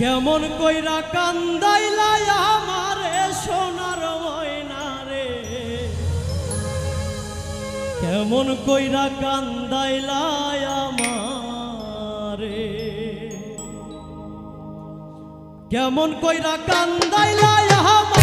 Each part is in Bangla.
কেমন কইরা কান্দাইলাই আমারে সোনার ময়না রে কেমন কইরা কান্দাইলাই আমারে। কেমন কইরা কান্দাইলাই আমার।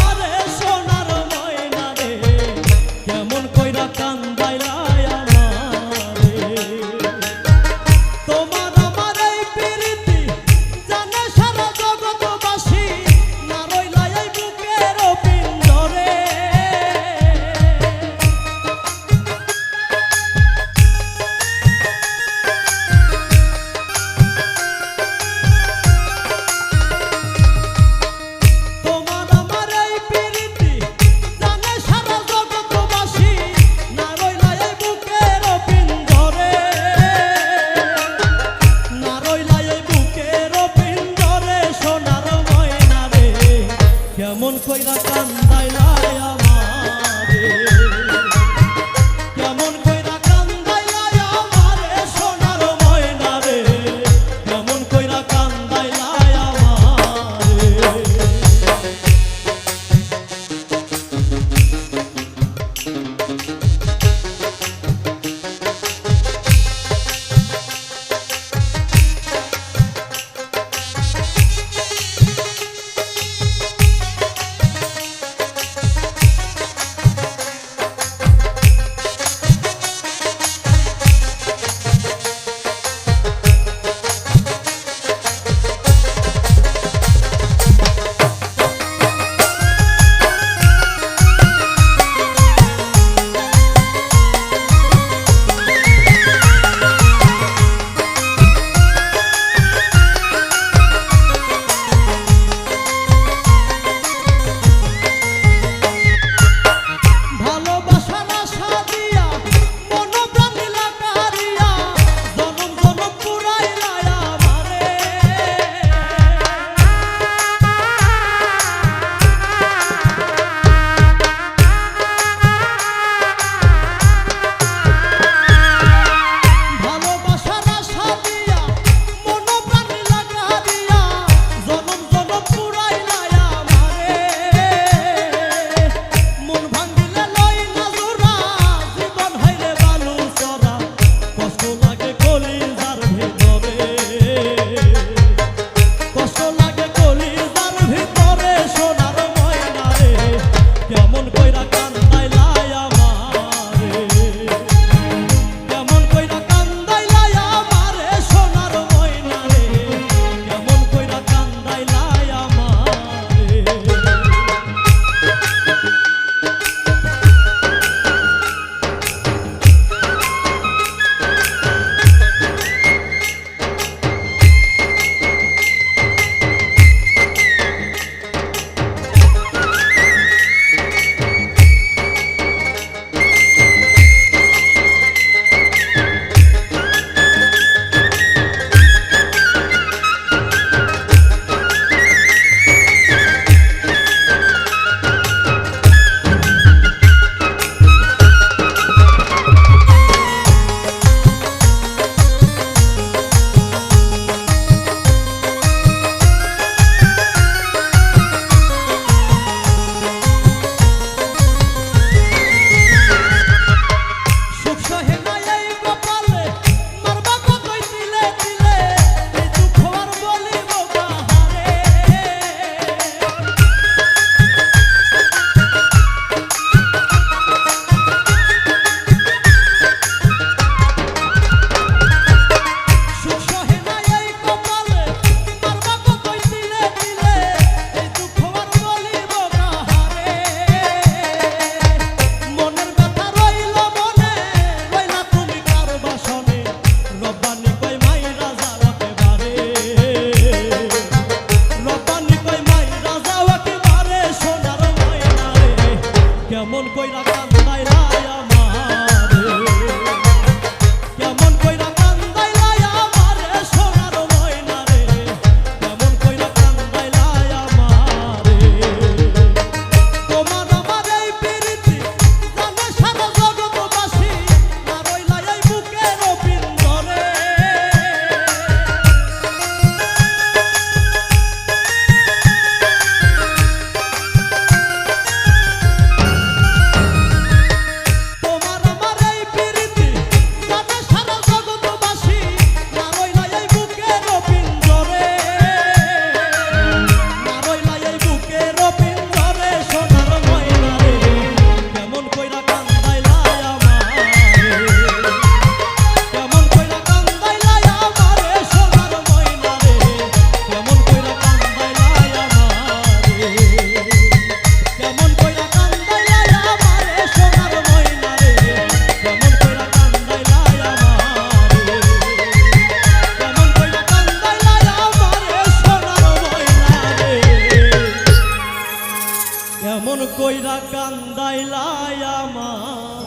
কইরা কান্দাইলাই আমার।